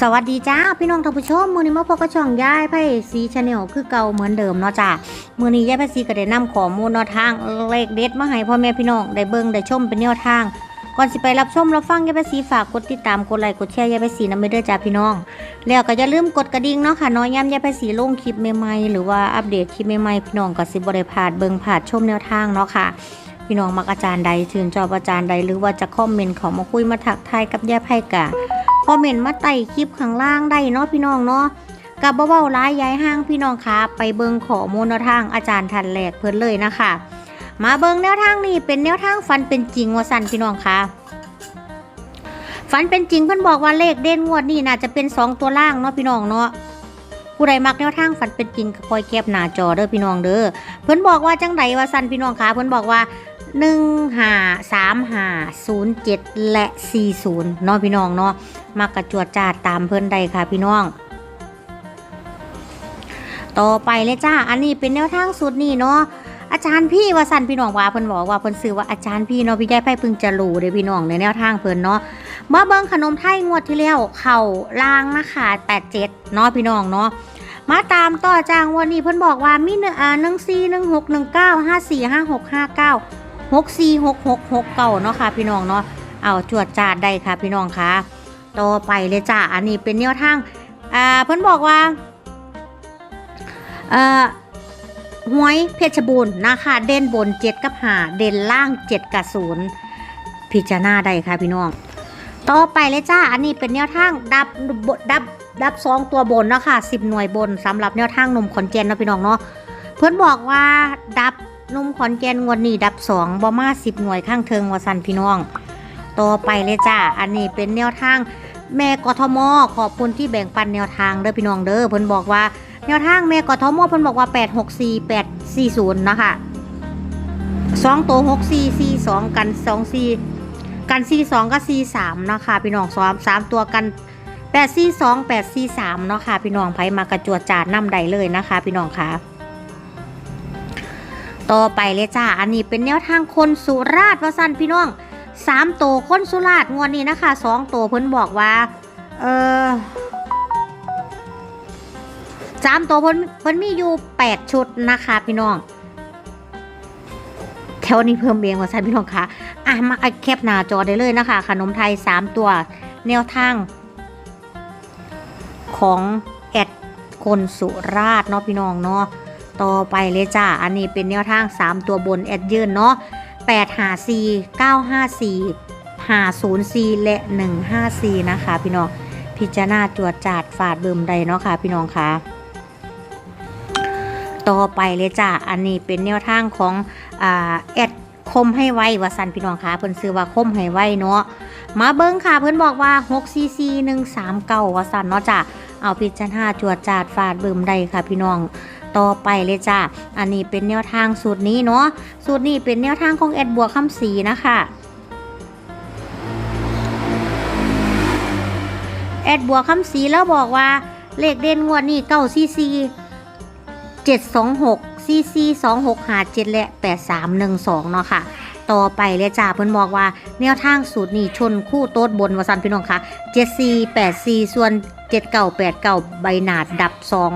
สวัสดีจ้าพี่น้องท่านผู้ชมมือนี้มาพบกับช่องยายไพ่สีชาแนลคือเก่าเหมือนเดิมเนาะจ้ามือนี้ยายไพ่สีก็ได้นำข้อมูลแนวทางเลขเด็ดมาให้พ่อแม่พี่น้องได้เบิ่งได้ชมเป็นแนวทาง ก่อนสิไปรับชมรับฟังยายไพ่สีฝากกดติดตามกดไลค์กดแชร์ยายไพ่สีนำไปเด้อจ้าพี่น้อง แล้วก็อย่าลืมกดกระดิ่งเนาะค่ะน้อยย้ำยายไพ่สีลงคลิปใหม่ๆหรือว่าอัปเดตคลิปใหม่ๆพี่น้องก็สิบ่ได้พลาดเบิ่งพลาดชมแนวทางเนาะค่ะพี่น้องมักอาจารย์ใดชื่นชอบอาจารย์ใดหรือว่าจะคอมเมนต์เขามาคุยมาทักทายกับยายไพ่กะ คอมเมนต์มาไต่คลิปข้างล่างได้เนาะพี่น้องเนาะกับเบาๆร้ายย้ายห้างพี่น้องคะไปเบิงขอมูลแนวทางอาจารย์ทันแหลกเพิ่นเลยนะคะ มาเบิงแนวทางนี้เป็นแนวทางฟันเป็นจริงว่าสันพี่น้องคะฟันเป็นจริงเพิ่นบอกว่าเลขเด่นงวดนี้น่าจะเป็นสองตัวล่างเนาะพี่น้องเนาะผู้ใดมักแนวทางฟันเป็นจริงก็คอยแก็บหน้าจอเด้อพี่น้องเด้อเพิ่นบอกว่าจังไดว่าสันพี่น้องคะเพิ่นบอกว่า หนึ่งห้าสามห้าศูนย์เจ็ดและสี่ศูนย์เนาะพี่น้องเนาะมากระจวดจาดตามเพิ่อนใดค่ะพี่น้อง ต่อไปเลยจ้า อันนี้เป็นแนวทางสุดนี่เนาะอาจารย์พี่ว่าสันพี่น้องว่าเพิ่นบอกว่าเพิ่นซื้อว่าอาจารย์พี่เนาะพี่ยายไพ่พิ่งจะรู้เด้พี่น้องในแนวทางเพิ่นเนาะมาเบิ่งขนมไทยงวดที่แล้วเข่าล่างนะคะ87เนาะพี่น้องเนาะมาตามต่อจางวันนี้เพิ่นบอกว่ามีเนื้ออ่า14 16 19 54 56 59หกสี่หกหกหกเก่า 64666เนาะค่ะพี่น้องเนาะเอาจวดจาดได้ค่ะพี่น้องคะต่อไปเลยจ้าอันนี้เป็นแนวทางอ่าเพิ่นบอกว่าเอ่อหวยเพชรบูรณ์นะคะเด่นบนเจ็ดกับหาเด่นล่างเจ็ดกับศูนย์พิจารณาได้ค่ะพี่น้อง ต่อไปเลยจ้าอันนี้เป็นแนวทางดับดับดับสองตัวบนเนาะค่ะสิบหน่วยบนสำหรับแนวทางนมขอนแก่นนะพี่น้องเนาะเพิ่นบอกว่าดับ นุ่มขอนแก่นงวดนี้ดับสองบอมาสิบหน่วยข้างเทิงวสันพี่น้อง ต่อไปเลยจ้า อันนี้เป็นแนวทางแม่กทมขอบคุณที่แบ่งปันแนวทางเด้อพี่น้องเด้อเพิ่นบอกว่าแนวทางแม่กทมเพิ่นบอกว่า 8 6 4 8 4 0 นะคะสองตัว6 4 4 2กัน2 4กัน4 2กับ4 3นะคะพี่น้องซ้อม3ตัวกัน8 4 2 8 4 3เนาะค่ะพี่น้องไผมากระจวดจาดน้ำใดเลยนะคะ พี่น้องค่ะ ต่อไปเลยจ้า อันนี้เป็นแนวทางคนสุราษฎร์ว่าสั้นพี่น้องสามโตวคนสุราษฎร์งวดนี้นะคะสองโตวเพิ่นบอกว่า เออสามโตวเพิ่นเพิ่นมีอยู่แปดชุดนะคะพี่น้องแถวนี้เพิ่มเองว่าสั้นพี่น้องคะอะมาแคปหน้าจอได้เลยนะคะ ขนมไทยสามตัวแนวทาง ของแอดคนสุราษฎร์เนาะพี่น้องเนาะ ต่อไปเลยจ้า อันนี้เป็นแนวทาง 3 ตัวบนแอดยืนเนาะ8 5 4 9 5 4 5 0 4 และ 1 5 4 นะคะ พี่น้อง พิจารณาจวดจาดฝาดเบิ่มใดเนาะค่ะพี่น้องคะต่อไปเลยจ้า อันนี้เป็นแนวทางของอแอดคมให้ไวว่าสันพี่น้องคะเพิ่นซื้อว่าคมให้ไวเนาะมาเบิ้งค่ะเพิ่นบอกว่า6 cc 1 3 9ว่าสันเนาะจ้ะเอาพิจารณาจวดจาดฝาดเบิ่มใดค่ะพี่น้อง ต่อไปเลยจ้าอันนี้เป็นแนวทางสูตรนี้เนาะสูตรนี้เป็นแนวทางของแอดบัวคำศรีนะคะแอดบัวคำศรีแล้วบอกว่าเลขเด่นงวดนี้เก้าซีซีเจ็ดสองหกซีซีสองหกหาเจ็ดและแปดสามหนึ่งสองเนาะค่ะต่อไปเลยจ้าเพิ่อนบอกว่าแนวทางสูตรนี้ชนคู่โต๊ดบนวสันพี่น้องค่ะเจ็ดซีแปดซีส่วนเจ็ดเก่าแปดเก่าใบหนาดดับสอง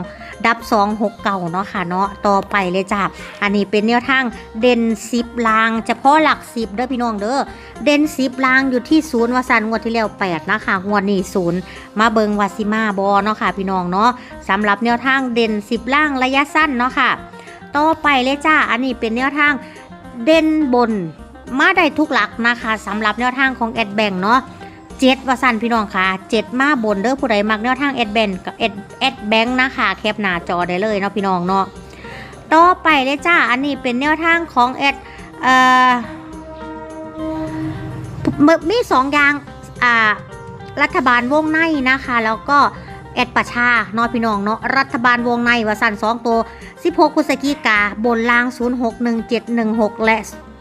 ดับ 2 6 เก่าเนาะค่ะเนาะต่อไปเลยจ้าอันนี้เป็นแนวทางเด่นซิบลางเฉพาะหลักสิบเด้อพี่น้องเด้อเด่นซิบลางอยู่ที่ศูนย์วสันงวดที่แล้ว8นะคะงวดนี้ศูนย์มาเบิงวาซิมาบอเนาะค่ะพี่น้องเนาะสำหรับแนวทางเด่นซิบล่างระยะสั้นเนาะค่ะต่อไปเลยจ้าอันนี้เป็นแนวทางเด่นบนมาได้ทุกหลักนะคะสำหรับแนวทางของแอดแบงเนาะ เจ็ดวสันพี่น้องค่ะเจ็ดมาบนเด้อผู้ใดมักแนวทางแอดแบงกับแอดแอดแบงนะคะแคปหน้าจอได้เลยเนาะพี่น้องเนาะต่อไปเลยจ้าอันนี้เป็นแนวทางของแอดเอ่อมีสองอย่างอ่ารัฐบาลวงในนะคะ แล้วก็แอดประชาเนาะพี่น้องเนาะรัฐบาลวงในวสันสองตัว 16พฤศจิกาบนล่าง 061716 และ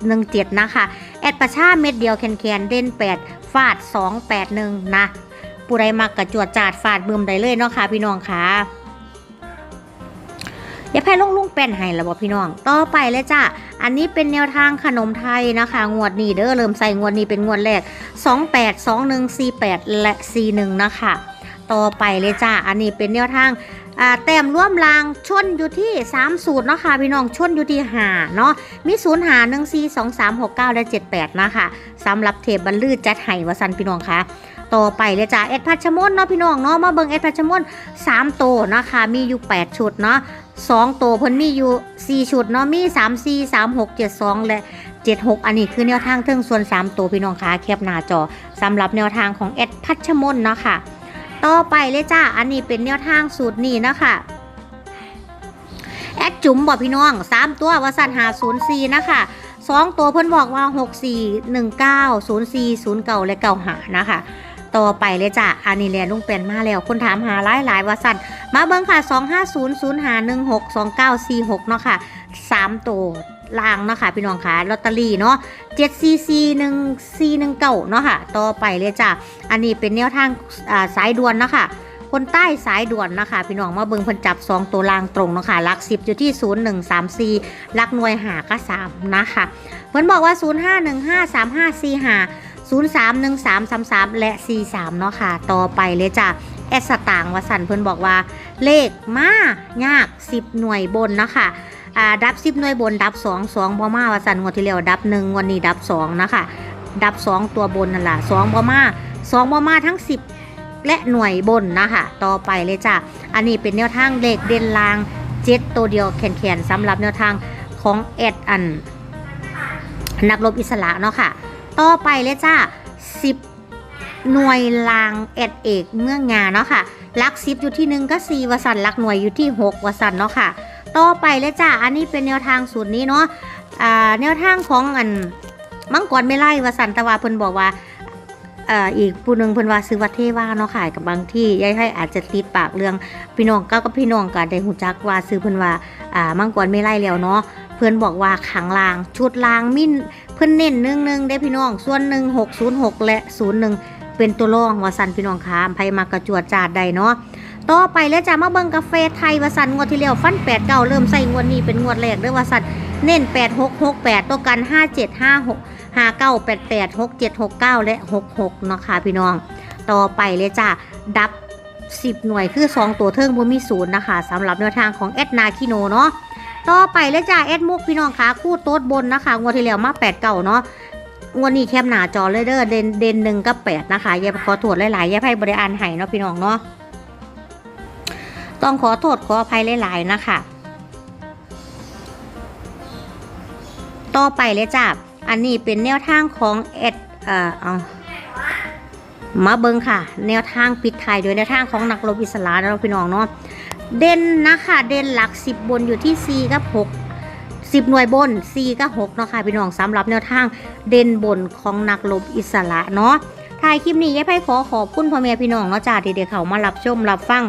17 นะคะ แอดประชาเม็ดเดียวแคนแคนเด่น 8 ฟาด 281 นะผู้ใดมักกระจวดจาดฟาดบึมได้เลยเนาะค่ะพี่น้องค่ะเดี๋ยวแพ้ลงลุงเป็นให้แล้วบอกพี่น้อง ต่อไปเลยจ้ะ อันนี้เป็นแนวทางขนมไทยนะคะ งวดนี้เด้อเริ่มใส่งวดนี้เป็นงวดแรก 28 21 48 และ 41 นะคะ ต่อไปเลยจ้า อันนี้เป็นแนวทางอ่าแต้มร่วมรางชนอยู่ที่ 3 สูตรเนาะค่ะพี่น้องชนอยู่ที่หาเนาะมีศูนย์หาหนึ่งสี่สองสามหกเก้าและเจ็ดแปดนะคะสำหรับเทปบรรลือจัดไห้วสันพี่น้องคะต่อไปเลยจ้าเอ็ดพัชมนเนาะพี่น้องเนาะมาเบิ่งเอ็ดพัชมนสามโตวนะคะมีอยู่8ชุดเนาะสองโตวเพิ่นมีอยู่4ชุดเนาะมี3 4 3 6 7 2และ76อันนี้คือแนวทางเทิงส่วน3ตัวพี่น้องคะแคปหน้าจอสำหรับแนวทางของเอ็ดพัชมนเนาะค่ะ ต่อไปเลยจ้า อันนี้เป็นแนวทางสูตรนี้นะคะแอดจุ๋มบอกพี่น้อง3ตัววสันหา0 4นย์สี่นะคะสองตัวเพิ่อนบอกว่า6 4 1 9 0 4 0 9และ9หานะคะต่อไปเลยจ้ะอันนี้แหละลุงเป็นมาแล้ว คนถามหาหลายหลายว่าสั่นมาเบิ่งค่ะ 2 5 0 0หา1 6 2 9 4 6 เนาะค่ะ 3 ตัว ล่างนะค่ะพี่น้องค่ะลอตเตอรี่เนาะ7 4 4 1 4 1 9เนาะค่ะ ต่อไปเลยจ้ะ อันนี้เป็นแนวทางสายด่วนนะค่ะคนใต้สายด่วนนะคะ พี่น้องมาเบิงพิ่นจับ 2 ตัวล่างตรงเนาะค่ะลัก 10 อยู่ที่ 0 1 3 4หลักหน่วยหาก็3นะคะเพิ่นบอกว่า 0 5 1 5 3 5 4 5 0 3 1 3 3 3 และ 4 3 เนาะค่ะ ต่อไปเลยจ้ะแอสต่างวสันเพิ่นบอกว่า เลขมายาก 10 หน่วยบนนะคะ อ่าดับ10หน่วยบนดับ2 2บ่มาวสันงวดที่แล้วดับ1งวันนี้ดับ2นะคะ ดับ2ตัวบนนั่นล่ะ2บ่มา2บ่มาทั้ง10และหน่วยบนนะคะ ต่อไปเลยจ้ะ อันนี้เป็นแนวทางเลขเด่นลางเจ็ดตัวเดียวแขนๆสำหรับแนวทางของแอดอัน นักรบอิสระเนาะค่ะ ต่อไปเลยจ้า10หน่วยลางแอดเอกเมืองงานเนาะค่ะลักซิบอยู่ที่หนึ่งก็สี่วสันลักหน่วยอยู่ที่หกวสันเนาะค่ะ ต่อไปเลยจ้าอันนี้เป็นแนวทางสูตรนี้เนาะอ่าแนวทางของอันมังกรไม่ไล่วสันตวาเพิ่นบอกว่าอ่ออีกผู้หนึ่งเพิ่นว่าซื้อวัดเทว่าเนาะค่ะกับบางที่ยายให้อาจจะติดปากเรื่องพี่น้องก็กับพี่น้องก็ได้หูจักว่าซื้อเพิ่นว่าอ่ามังกรไม่ไล่แล้วเนาะเพิ่อนบอกว่าขังลาง ชุดลางมินเพิ่อนเน้นหนึ่งหนึ่งได้พี่น้อง ส่วนหนึ่งหกศูนย์หกและศูนย์หนึ่งเป็นตัวรองวาสันพี่น้องคะไผมากระจวดจาดได้เนาะ ต่อไปแล้วจะมาเบิ่งกาแฟไทยวสันงวดที่แล้วฟันแปดเก้าเริ่มใส่งวดนี้เป็นงวดแรกเด้อวสันเน้นแปดหกหกแปดตัวกันห้าเจ็ดห้าหกห้าเก้าแปดแปดหกเจ็ดหกเก้าและหกหกเนาะค่ะพี่น้อง ต่อไปเลยจ้ะดับสิบหน่วยคือสองตัวเทิงบ่มีศูนย์นะคะสำหรับแนวทางของแอดนาคิโนเนาะต่อไปเลยจ้าแอดมุกพี่น้องคะคู่โต๊ดบนนะคะงวดที่แล้วมาแปดเก่าเนาะงวดนี้แคบหนาจอเลยเด้อเดนเดนหนึ่งกับแปดนะคะย่าขอโทษหลายๆย่าให้บริอานไห้เนาะพี่น้องเนาะ ต้องขอโทษขออภัยหลายๆนะคะ ต่อไปเลยจ้าอันนี้เป็นแนวทางของแอดเอ่อเอามาเบิงค่ะ แนวทางปิดท้ายโดยแนวทางของนักรบอิสระเนาะพี่น้องเนาะเด่นนะคะเด่นหลัก 10 บนอยู่ที่ 4 กับ 6 10 หน่วยบน 4 กับ6เนาะค่ะพี่น้องสำหรับแนวทางเด่นบนของนักลบอิสระเนาะถ่ายคลิปนี้ยายไพ่ขอขอบคุณพ่อแม่พี่น้องเนาะจ้าที่เด็กเขามารับชมรับฟัง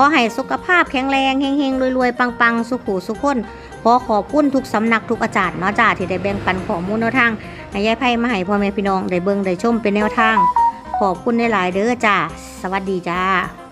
อให้สุขภาพแข็งแรงเฮงๆรวยๆ ปังๆ สุขูสุขคนขอขอบคุณทุกสำนักทุกอาจารย์เนาะจ้าที่ได้แบ่งปันข้อมูลแนวทางให้ยายไพ่มาให้พ่อแม่พี่น้องได้เบิ่งได้ชมเป็นแนวทาง ขอบคุณหลายเด้อจ้าสวัสดีจ้า